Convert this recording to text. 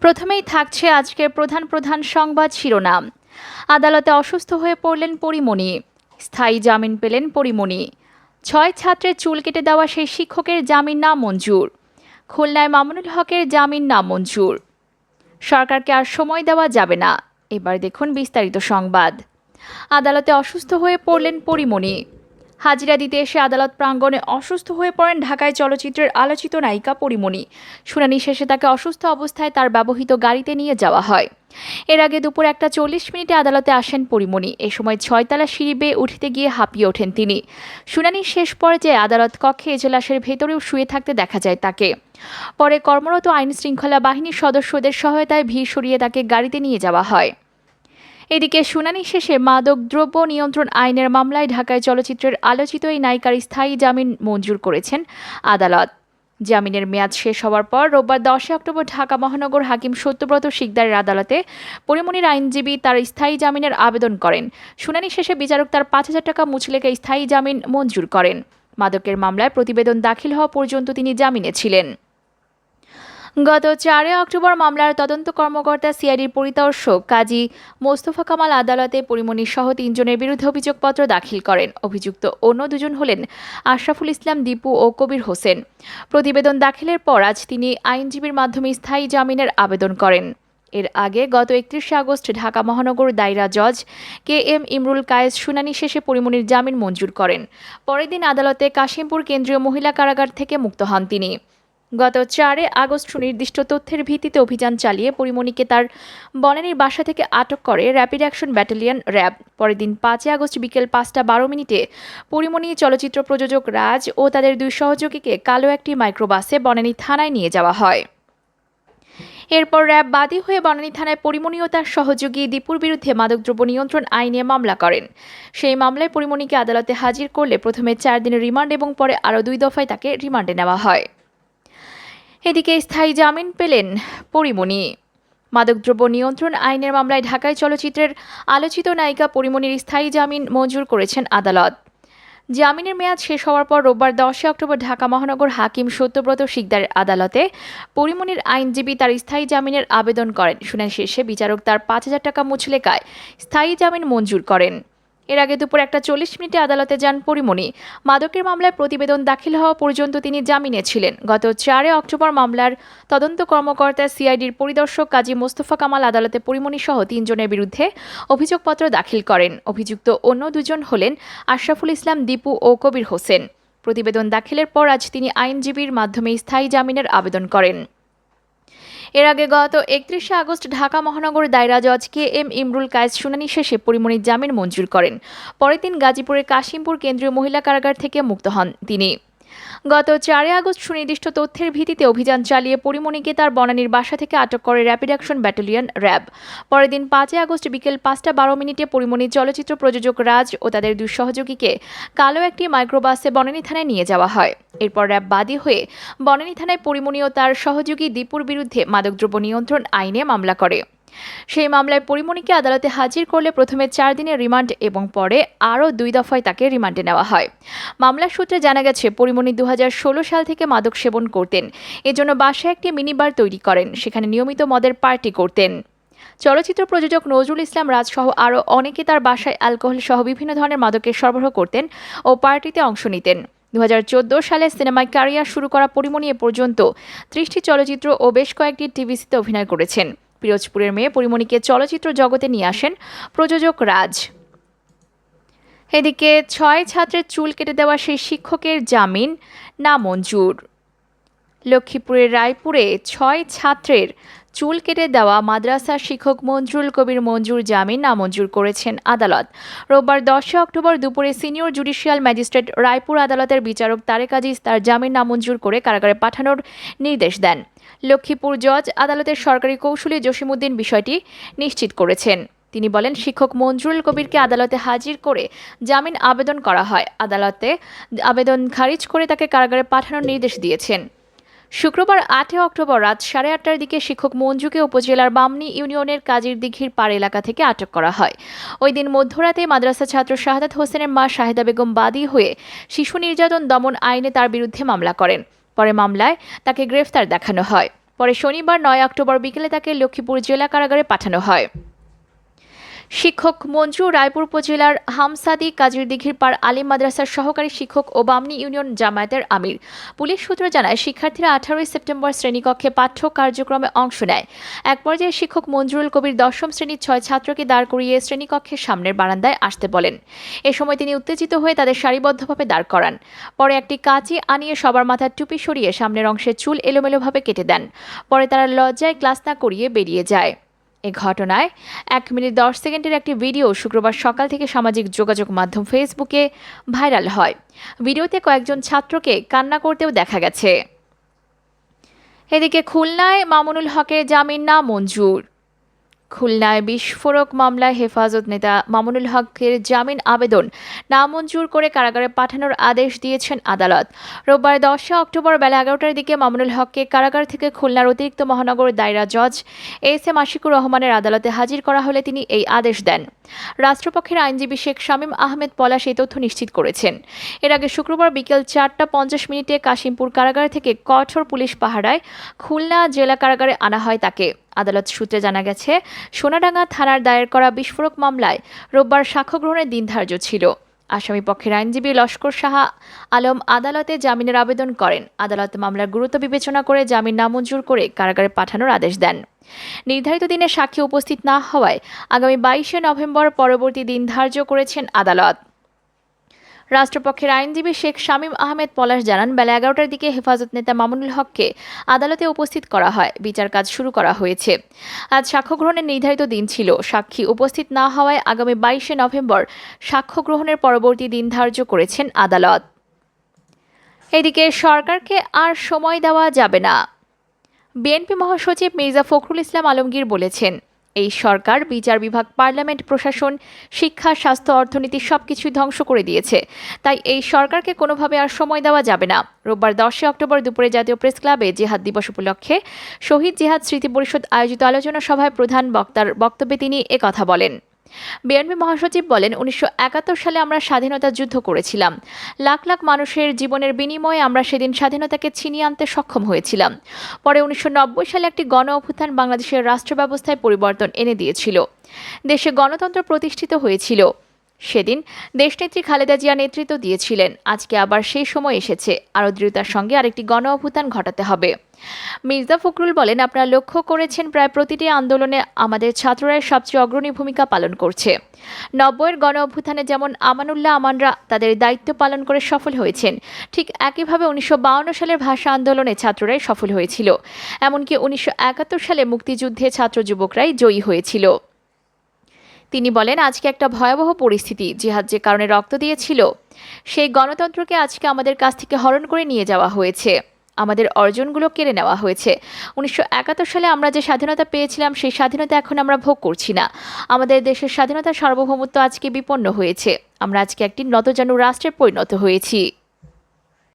প্রথমেই থাকছে আজকের প্রধান প্রধান সংবাদ শিরোনাম। আদালতে অসুস্থ হয়ে পড়লেন পরিমণি। স্থায়ী জামিন পেলেন পরিমণি। ছয় ছাত্রের চুল কেটে দেওয়া সেই শিক্ষকের জামিন না মঞ্জুর। খুলনায় মামুনুল হকের জামিন না মঞ্জুর। সরকারকে আর সময় দেওয়া যাবে না। এবার দেখুন বিস্তারিত সংবাদ। আদালতে অসুস্থ হয়ে পড়লেন পরিমণি। হাজিরা দিতে এসে আদালত প্রাঙ্গণে অসুস্থ হয়ে পড়েন ঢাকায় চলচ্চিত্রের আলোচিত নায়িকা পরিমণি। শুনানি শেষে তাকে অসুস্থ অবস্থায় তার ব্যবহৃত গাড়িতে নিয়ে যাওয়া হয়। এর আগে দুপুর একটা চল্লিশ মিনিটে আদালতে আসেন পরিমণি। এ সময় ছয়তলা সিঁড়ি বেয়ে উঠতে গিয়ে হাঁপিয়ে ওঠেন তিনি। শুনানির শেষ পর্যায়ে আদালত কক্ষে এজলাসের ভেতরেও শুয়ে থাকতে দেখা যায় তাকে। পরে কর্মরত আইন শৃঙ্খলা বাহিনীর সদস্যদের সহায়তায় ভিড় সরিয়ে তাকে গাড়িতে নিয়ে যাওয়া হয়। এদিকে শুনানি শেষে মাদক দ্রব্য নিয়ন্ত্রণ আইনের মামলায় ঢাকায় চলচ্চিত্রের আলোচিত এই নায়িকার স্থায়ী জামিন মঞ্জুর করেছেন আদালত। জামিনের মেয়াদ শেষ হওয়ার পর রোববার দশই অক্টোবর ঢাকা মহানগর হাকিম সত্যব্রত শিকদারের আদালতে পরিমণির আইনজীবী তার স্থায়ী জামিনের আবেদন করেন। শুনানি শেষে বিচারক তার পাঁচ হাজার টাকা মুচলেকে স্থায়ী জামিন মঞ্জুর করেন। মাদকের মামলায় প্রতিবেদন দাখিল হওয়া পর্যন্ত তিনি জামিনে ছিলেন। গত চারই অক্টোবর মামলার তদন্ত কর্মকর্তা সিআইডির পরিদর্শক কাজী মোস্তফা কামাল আদালতে পরিমণি সহ তিনজনের বিরুদ্ধে অভিযোগপত্র দাখিল করেন। অভিযুক্ত অন্য দুজন হলেন আশরাফুল ইসলাম, দীপু ও কবির হোসেন। প্রতিবেদন দাখিলের পর আজ তিনি আইনজীবীর মাধ্যমে স্থায়ী জামিনের আবেদন করেন। এর আগে গত একত্রিশে আগস্ট ঢাকা মহানগর দায়রা জজ কে এম ইমরুল কায়েস শুনানি শেষে পরিমণির জামিন মঞ্জুর করেন। পরের দিন আদালতে কাশিমপুর কেন্দ্রীয় মহিলা কারাগার থেকে মুক্ত হন তিনি। গত চারে আগস্ট সুনির্দিষ্ট তথ্যের ভিত্তিতে অভিযান চালিয়ে পরিমণিকে তার বনানীর বাসা থেকে আটক করে র্যাপিড অ্যাকশন ব্যাটালিয়ন র্যাব। পরের দিন পাঁচই আগস্ট বিকেল পাঁচটা বারো মিনিটে পরিমণি, চলচ্চিত্র প্রযোজক রাজ ও তাদের দুই সহযোগীকে কালো একটি মাইক্রোবাসে বনানী থানায় নিয়ে যাওয়া হয়। এরপর র্যাব বাদী হয়ে বনানী থানায় পরিমণি ও তার সহযোগী দীপুর বিরুদ্ধে মাদকদ্রব্য নিয়ন্ত্রণ আইনে মামলা করেন। সেই মামলায় পরিমণিকে আদালতে হাজির করলে প্রথমে চার দিনের রিমান্ড এবং পরে আরও দুই দফায় তাকে রিমান্ডে নেওয়া হয়। এদিকে স্থায়ী জামিন পেলেন পরিমণি। মাদকদ্রব্য নিয়ন্ত্রণ আইনের মামলায় ঢাকায় চলচ্চিত্রের আলোচিত নায়িকা পরিমণির স্থায়ী জামিন মঞ্জুর করেছেন আদালত। জামিনের মেয়াদ শেষ হওয়ার পর রোববার দশই অক্টোবর ঢাকা মহানগর হাকিম সত্যব্রত শিকদারের আদালতে পরিমণির আইনজীবী তার স্থায়ী জামিনের আবেদন করেন। শুনানি শেষে বিচারক তার পাঁচ হাজার টাকা মুচলেকায় স্থায়ী জামিন মঞ্জুর করেন। এর আগে দুপুর একটা চল্লিশ মিনিটে আদালতে যান পরিমণি। মাদকের মামলায় প্রতিবেদন দাখিল হওয়া পর্যন্ত তিনি জামিনে ছিলেন। গত চারে অক্টোবর মামলার তদন্ত কর্মকর্তা সিআইডির পরিদর্শক কাজী মোস্তফা কামাল আদালতে পরিমণি সহ তিনজনের বিরুদ্ধে অভিযোগপত্র দাখিল করেন। অভিযুক্ত অন্য দুজন হলেন আশরাফুল ইসলাম, দীপু ও কবির হোসেন। প্রতিবেদন দাখিলের পর আজ তিনি আইনজীবীর মাধ্যমে স্থায়ী জামিনের আবেদন করেন। এর আগে গত একত্রিশে আগস্ট ঢাকা মহানগর দায়রা জজ কে এম ইমরুল কায়েস শুনানি শেষে পরিমণির জামিন মঞ্জুর করেন। পরে তিনি গাজীপুরের কাশিমপুর কেন্দ্রীয় মহিলা কারাগার থেকে মুক্ত হন তিনি। গত চারই আগস্ট সুনির্দিষ্ট তথ্যের ভিত্তিতে অভিযান চালিয়ে পরিমণিকে তার বনানীর বাসা থেকে আটক করে র্যাপিড অ্যাকশন ব্যাটালিয়ন র্যাব পরের দিন পাঁচই আগস্ট বিকেল পাঁচটা বারো মিনিটে পরিমণি চলচ্চিত্র প্রযোজক রাজ ও তাদের দুই সহযোগীকে কালো একটি মাইক্রোবাসে বনানী থানায় নিয়ে যাওয়া হয়। এরপর র্যাব বাদী হয়ে বনানী থানায় পরিমণি ও তার সহযোগী দীপুর বিরুদ্ধে মাদকদ্রব্য নিয়ন্ত্রণ আইনে মামলা করে। সেই মামলায় পরিমণিকে আদালতে হাজির করলে প্রথমে চার দিনের রিমান্ড এবং পরে আরও দুই দফায় তাকে রিমান্ডে নেওয়া হয়। মামলার সূত্রে জানা গেছে, পরিমণি দু হাজার ষোলো সাল থেকে মাদক সেবন করতেন। এজন্য বাসায় একটি মিনি বার তৈরি করেন। সেখানে নিয়মিত মদের পার্টি করতেন। চলচ্চিত্র প্রযোজক নজরুল ইসলাম রাজসহ আরও অনেকে তার বাসায় অ্যালকোহল সহ বিভিন্ন ধরনের মাদকের সরবরাহ করতেন ও পার্টিতে অংশ নিতেন। দু হাজার চোদ্দ সালে সিনেমায় ক্যারিয়ার শুরু করা পরিমণি এ পর্যন্ত ত্রিশটি চলচ্চিত্র ও বেশ কয়েকটি টিভিসিতে অভিনয় করেছেন। পিরোজপুরের মেয়ে পরিমণিকে চলচ্চিত্র জগতে নিয়ে আসেন প্রযোজক রাজ। এদিকে ছয় ছাত্রের চুল কেটে দেওয়া সেই শিক্ষকের জামিন না মঞ্জুর লক্ষ্মীপুরের রায়পুরে ছয় ছাত্রের চুল কেটে দেওয়া মাদ্রাসা শিক্ষক মঞ্জুরুল কবির মঞ্জুর জামিন নামঞ্জুর করেছেন আদালত। রোববার দশই অক্টোবর দুপুরে সিনিয়র জুডিশিয়াল ম্যাজিস্ট্রেট রায়পুর আদালতের বিচারক তারেক আজিজ তার জামিন নামঞ্জুর করে কারাগারে পাঠানোর নির্দেশ দেন। লক্ষ্মীপুর জজ আদালতের সরকারি কৌশলী জসিমুদ্দিন বিষয়টি নিশ্চিত করেছেন। তিনি বলেন, শিক্ষক মঞ্জুরুল কবিরকে আদালতে হাজির করে জামিন আবেদন করা হয়। আদালতে আবেদন খারিজ করে তাকে কারাগারে পাঠানোর নির্দেশ দিয়েছেন। শুক্রবার আটই অক্টোবর রাত সাড়ে আটটার দিকে শিক্ষক মঞ্জুকে উপজেলার বামনি ইউনিয়নের কাজীর দিঘির পাড় এলাকা থেকে আটক করা হয়। ওই দিন মধ্যরাতে মাদ্রাসা ছাত্র শাহাদাত হোসেনের মা শাহেদা বেগম বাদী হয়ে শিশু নির্যাতন দমন আইনে তার বিরুদ্ধে মামলা করেন। পরে মামলায় তাকে গ্রেফতার দেখানো হয়। পরে শনিবার নয় অক্টোবর বিকেলে তাকে লক্ষ্মীপুর জেলা কারাগারে পাঠানো হয়। শিক্ষক মঞ্জু রায়পুর উপজেলার হামসাদি কাজির দিঘির পাড় আলিম মাদ্রাসার সহকারী শিক্ষক ও বামনি ইউনিয়ন জামায়াতের আমির। পুলিশ সূত্র জানায়, শিক্ষার্থীরা আঠারোই সেপ্টেম্বর শ্রেণীকক্ষে পাঠ্য কার্যক্রমে অংশ নেয়। এক পর্যায়ে শিক্ষক মঞ্জুরুল কবির দশম শ্রেণির ছয় ছাত্রকে দাঁড় করিয়ে শ্রেণীকক্ষের সামনের বারান্দায় আসতে বলেন। এ সময় তিনি উত্তেজিত হয়ে তাদের সারিবদ্ধভাবে দাঁড় করান। পরে একটি কাঁচি আনিয়ে সবার মাথার টুপি সরিয়ে সামনের অংশের চুল এলোমেলোভাবে কেটে দেন। পরে তারা লজ্জায় ক্লাস না করিয়ে বেরিয়ে যায়। এ ঘটনায় এক মিনিট দশ সেকেন্ডের একটি ভিডিও শুক্রবার সকাল থেকে সামাজিক যোগাযোগ মাধ্যম ফেসবুকে ভাইরাল হয়। ভিডিওতে কয়েকজন ছাত্রকে কান্না করতেও দেখা গেছে। এদিকে খুলনায় মামুনুল হকের জামিন না মঞ্জুর। খুলনায় বিস্ফোরক মামলায় হেফাজত নেতা মামুনুল হকের জামিন আবেদন নামঞ্জুর করে কারাগারে পাঠানোর আদেশ দিয়েছেন আদালত। রোববার দশই অক্টোবর বেলা এগারোটার দিকে মামুনুল হককে কারাগার থেকে খুলনার অতিরিক্ত মহানগর দায়রা জজ এস এম আশিকুর রহমানের আদালতে হাজির করা হলে তিনি এই আদেশ দেন। রাষ্ট্রপক্ষের আইনজীবী শেখ শামীম আহমেদ পলাশ এই তথ্য নিশ্চিত করেছেন। এর আগে শুক্রবার বিকেল চারটা পঞ্চাশ মিনিটে কাশিমপুর কারাগার থেকে কঠোর পুলিশ পাহারায় খুলনা জেলা কারাগারে আনা হয় তাকে। আদালত সূত্রে জানা গেছে, সোনাডাঙ্গা থানার দায়ের করা বিস্ফোরক মামলায় রোববার সাক্ষ্য গ্রহণের দিন ধার্য ছিল। আসামি পক্ষের আইনজীবী লস্কর সাহা আলম আদালতে জামিনের আবেদন করেন। আদালত মামলার গুরুত্ব বিবেচনা করে জামিন নামঞ্জুর করে কারাগারে পাঠানোর আদেশ দেন। নির্ধারিত দিনে সাক্ষী উপস্থিত না হওয়ায় আগামী বাইশে নভেম্বর পরবর্তী দিন ধার্য করেছেন আদালত। রাষ্ট্রপক্ষের আইনজীবী শেখ শামীম আহমেদ পলাশ জানান, বেলা এগারোটার দিকে হেফাজত নেতা মামুনুল হককে আদালতে উপস্থিত করা হয়। বিচার কাজ শুরু করা হয়েছে। আজ সাক্ষ্য গ্রহণের নির্ধারিত দিন ছিল। সাক্ষী উপস্থিত না হওয়ায় আগামী বাইশে নভেম্বর সাক্ষ্য গ্রহণের পরবর্তী দিন ধার্য করেছেন আদালত। এদিকে সরকারকে আর সময় দেওয়া যাবে না। বিএনপি মহাসচিব মির্জা ফখরুল ইসলাম আলমগীর বলেছেন এই সরকার, বিচার বিভাগ, পার্লামেন্ট, প্রশাসন, শিক্ষা, স্বাস্থ্য, অর্থনীতি সবকিছুই ধ্বংস করে দিয়েছে। তাই এই সরকারকে কোনোভাবে আর সময় দেওয়া যাবে না। রোববার দশই অক্টোবর দুপুরে জাতীয় প্রেস ক্লাবে জেহাদ দিবস উপলক্ষে শহীদ জেহাদ স্মৃতি পরিষদ আয়োজিত আলোচনা সভায় প্রধান বক্তার বক্তব্যে তিনি একথা বলেন। বিএনপি মহাসচিব বলেন, উনিশশো একাত্তর সালে আমরা স্বাধীনতা যুদ্ধ করেছিলাম। লাখ লাখ মানুষের জীবনের বিনিময়ে আমরা সেদিন স্বাধীনতাকে ছিনিয়ে আনতে সক্ষম হয়েছিলাম। পরে উনিশশো নব্বই সালে একটি গণ অভ্যুত্থান বাংলাদেশের রাষ্ট্র ব্যবস্থায় পরিবর্তন এনে দিয়েছিল। দেশে গণতন্ত্র প্রতিষ্ঠিত হয়েছিল। সেদিন দেশনেত্রী খালেদা জিয়া নেতৃত্ব দিয়েছিলেন। আজকে আবার সেই সময় এসেছে। আরও দৃঢ়তার সঙ্গে আরেকটি গণ অভ্যুত্থান ঘটাতে হবে। মির্জা ফখরুল বলেন, আপনারা লক্ষ্য করেছেন, প্রায় প্রতিটি আন্দোলনে আমাদের ছাত্ররাই সবচেয়ে অগ্রণী ভূমিকা পালন করছে। নব্বইয়ের গণ অভ্যুত্থানে যেমন আমানুল্লাহ আমানরা তাদের দায়িত্ব পালন করে সফল হয়েছেন, ঠিক একইভাবে উনিশশো সালের ভাষা আন্দোলনে ছাত্ররাই সফল হয়েছিল। এমনকি উনিশশো একাত্তর সালে মুক্তিযুদ্ধে ছাত্র যুবকরাই জয়ী হয়েছিল। তিনি বলেন, আজকে একটা ভয়াবহ পরিস্থিতি। জিহাদ যে কারণে রক্ত দিয়েছিল, সেই গণতন্ত্রকে আজকে আমাদের কাছ থেকে হরণ করে নিয়ে যাওয়া হয়েছে। আমাদের অর্জনগুলো কেড়ে নেওয়া হয়েছে। উনিশশো একাত্তর সালে আমরা যে স্বাধীনতা পেয়েছিলাম, সেই স্বাধীনতা এখন আমরা ভোগ করছি না। আমাদের দেশের স্বাধীনতার সার্বভৌমত্ব আজকে বিপন্ন হয়েছে। আমরা আজকে একটি নতজানু রাষ্ট্রে পরিণত হয়েছি।